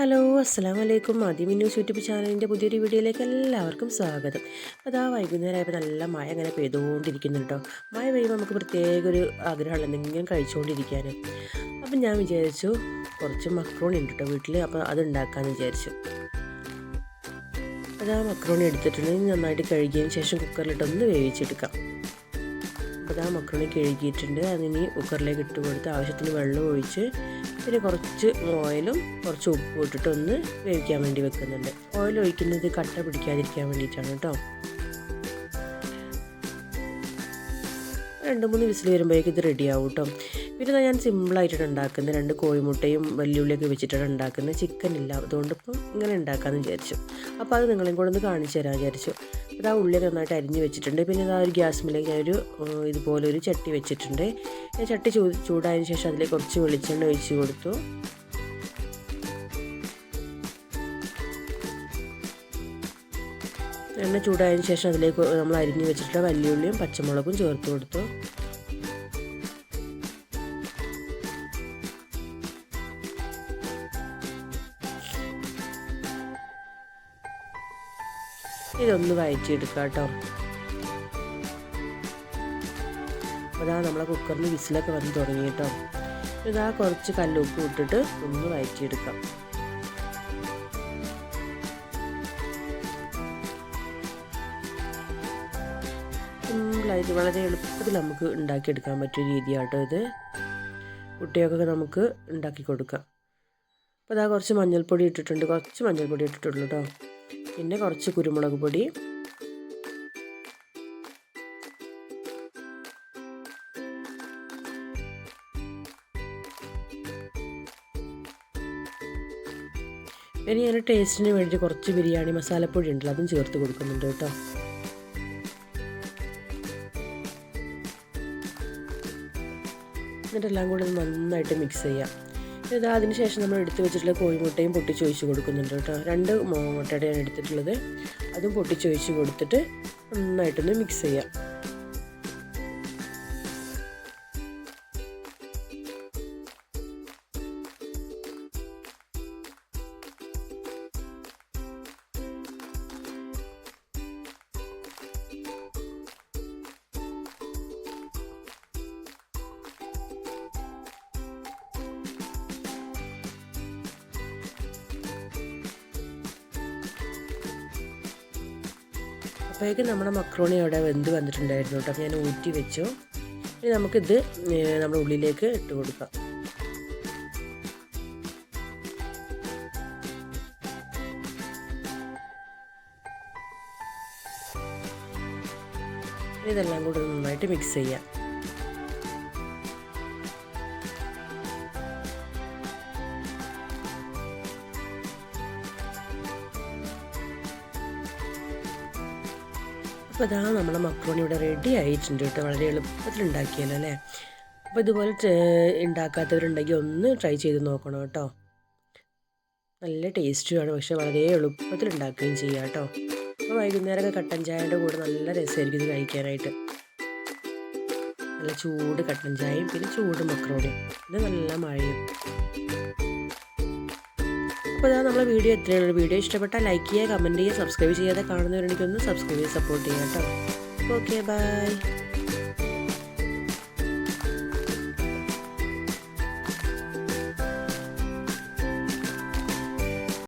Hello അസ്സാം വലൈക്കും ആദ്യം ന്യൂസ് യൂട്യൂബ് ചാനലിന്റെ പുതിയൊരു വീഡിയോയിലേക്ക് എല്ലാവർക്കും സ്വാഗതം. അതാ വൈകുന്നേരമായപ്പോൾ നല്ല മഴ അങ്ങനെ പെയ്തുകൊണ്ടിരിക്കുന്നുണ്ടോ മഴ പെയ്യുമ്പോൾ നമുക്ക് പ്രത്യേക ഒരു ആഗ്രഹമുള്ള എന്തെങ്കിലും കഴിച്ചുകൊണ്ടിരിക്കാൻ. അപ്പം ഞാൻ വിചാരിച്ചു കുറച്ച് മക്രോണി ഉണ്ട് കേട്ടോ വീട്ടിൽ അപ്പോൾ അത് ഉണ്ടാക്കാമെന്ന് വിചാരിച്ചു. അതാ മക്രോണി എടുത്തിട്ടുണ്ടെങ്കിൽ നന്നായിട്ട് കഴുകിയതിന് ശേഷം കുക്കറിലിട്ടൊന്ന് വേവിച്ചെടുക്കാം. അപ്പോൾ ആ മക്രോണി കഴുകിയിട്ടുണ്ട്. അതിനി കുക്കറിലേക്ക് ഇട്ട് കൊടുത്ത് ആവശ്യത്തിന് വെള്ളം ഒഴിച്ച് പിന്നെ കുറച്ച് ഓയിലും കുറച്ച് ഉപ്പും ഇട്ടിട്ട് ഒന്ന് വേവിക്കാൻ വേണ്ടി വെക്കുന്നുണ്ട്. ഓയിൽ ഒഴിക്കുന്നത് കട്ട പിടിക്കാതിരിക്കാൻ വേണ്ടിയിട്ടാണ് കേട്ടോ. രണ്ട് മൂന്ന് വിസിൽ വരുമ്പോഴേക്കും ഇത് റെഡിയാവും കേട്ടോ. പിന്നെ ഞാൻ സിമ്പിളായിട്ടാണ് ഉണ്ടാക്കുന്നത്. രണ്ട് കോഴിമുട്ടയും വെല്ലുള്ളിയൊക്കെ വെച്ചിട്ടാണ് ഉണ്ടാക്കുന്നത്. ചിക്കൻ ഇല്ല. അതുകൊണ്ട് ഇപ്പം ഇങ്ങനെ ഉണ്ടാക്കാമെന്ന് വിചാരിച്ചു. അപ്പോൾ അത് നിങ്ങളെയും കൂടെ ഒന്ന് കാണിച്ചു തരാൻ വിചാരിച്ചു. അത് ആ ഉള്ളിയൊക്കെ നന്നായിട്ട് അരിഞ്ഞ് വെച്ചിട്ടുണ്ട്. പിന്നെ ആ ഒരു ഗ്യാസ് ഗ്യാസ്മിലേക്ക് ഞാനൊരു ഇതുപോലെ ഒരു ചട്ടി വെച്ചിട്ടുണ്ട്. ഞാൻ ചട്ടി ചൂ ചൂടായതിനു ശേഷം അതിലേക്ക് കുറച്ച് വെളിച്ചെണ്ണ ഒഴിച്ച് കൊടുത്തു. എണ്ണ ചൂടായതിനു ശേഷം അതിലേക്ക് നമ്മൾ അരിഞ്ഞ് വെച്ചിട്ടുള്ള വലിയുള്ളിയും പച്ചമുളകും ചേർത്ത് കൊടുത്തു. ഇതൊന്ന് വയറ്റിയെടുക്കാം കേട്ടോ. അതാ നമ്മളെ കുക്കറിന് വിസിലൊക്കെ വന്ന് തുടങ്ങി കേട്ടോ. ഇതാ കുറച്ച് കല്ലുപ്പ് ഇട്ടിട്ട് ഒന്ന് വായിച്ചെടുക്കാം സിമ്പിളായിട്ട് വളരെ എളുപ്പത്തിൽ നമുക്ക് ഉണ്ടാക്കിയെടുക്കാൻ പറ്റിയ രീതിയാട്ടോ ഇത്. കുട്ടികൾക്കൊക്കെ നമുക്ക് ഉണ്ടാക്കി കൊടുക്കാം. അപ്പോൾ അതാ കുറച്ച് മഞ്ഞൾപ്പൊടി ഇട്ടിട്ടുണ്ട് കുറച്ച് മഞ്ഞൾപ്പൊടി ഇട്ടിട്ടുള്ളൂ കേട്ടോ. പിന്നെ കുറച്ച് കുരുമുളക് പൊടി. ഇനി ഞാൻ ടേസ്റ്റിന് വേണ്ടി കുറച്ച് ബിരിയാണി മസാലപ്പൊടി ഉണ്ടല്ലോ അതും ചേർത്ത് കൊടുക്കുന്നുണ്ട് കേട്ടോ. എന്നിട്ടെല്ലാം കൂടെ നന്നായിട്ട് മിക്സ് ചെയ്യാം. ഇത് അതിനുശേഷം നമ്മൾ എടുത്തു വെച്ചിട്ടുള്ള കോഴിമുട്ടയും പൊട്ടിച്ചൊഴിച്ച് കൊടുക്കുന്നുണ്ട് കേട്ടോ. രണ്ട് മുട്ടയുടെയാണ് എടുത്തിട്ടുള്ളത്. അതും പൊട്ടിച്ചൊഴിച്ച് കൊടുത്തിട്ട് നന്നായിട്ടൊന്ന് മിക്സ് ചെയ്യാം. അപ്പോഴേക്കും നമ്മുടെ മക്രോണി അവിടെ വെന്ത് വന്നിട്ടുണ്ടായിരുന്നു കേട്ടോ. ഞാൻ ഊറ്റി വെച്ചു. ഇനി നമുക്കിത് നമ്മുടെ ഉള്ളിലേക്ക് ഇട്ട് കൊടുക്കാം. ഇതെല്ലാം കൂടി നന്നായിട്ട് മിക്സ് ചെയ്യാം. അപ്പോൾ അതാ നമ്മുടെ മക്രോണി ഇവിടെ റെഡി ആയിട്ടുണ്ട് കേട്ടോ. വളരെ എളുപ്പത്തിൽ ഉണ്ടാക്കിയല്ലോ അല്ലേ? അപ്പോൾ ഇതുപോലെ ഉണ്ടാക്കാത്തവരുണ്ടെങ്കിൽ ഒന്ന് ട്രൈ ചെയ്ത് നോക്കണം കേട്ടോ. നല്ല ടേസ്റ്റുമാണ് പക്ഷെ വളരെ എളുപ്പത്തിൽ ഉണ്ടാക്കുകയും ചെയ്യാം കേട്ടോ. അപ്പോൾ വൈകുന്നേരമൊക്കെ കട്ടൻ ചായയുടെ കൂടെ നല്ല രസമായിരിക്കും ഇത് കഴിക്കാനായിട്ട്. നല്ല ചൂട് കട്ടൻ ചായയും പിന്നെ ചൂട് മക്രോണിയും പിന്നെ നല്ല മഴയും. അപ്പോൾ ഇതാണ് നമ്മളെ വീഡിയോ എത്രയാണ് വീഡിയോ ഇഷ്ടപ്പെട്ടാൽ ലൈക്ക് ചെയ്യുക കമന്റ് ചെയ്യുക സബ്സ്ക്രൈബ് ചെയ്യാതെ കാണുന്നവരെനിക്കൊന്ന് സബ്സ്ക്രൈബ് ചെയ്ത് സപ്പോർട്ട് ചെയ്യാം കേട്ടോ. Okay bye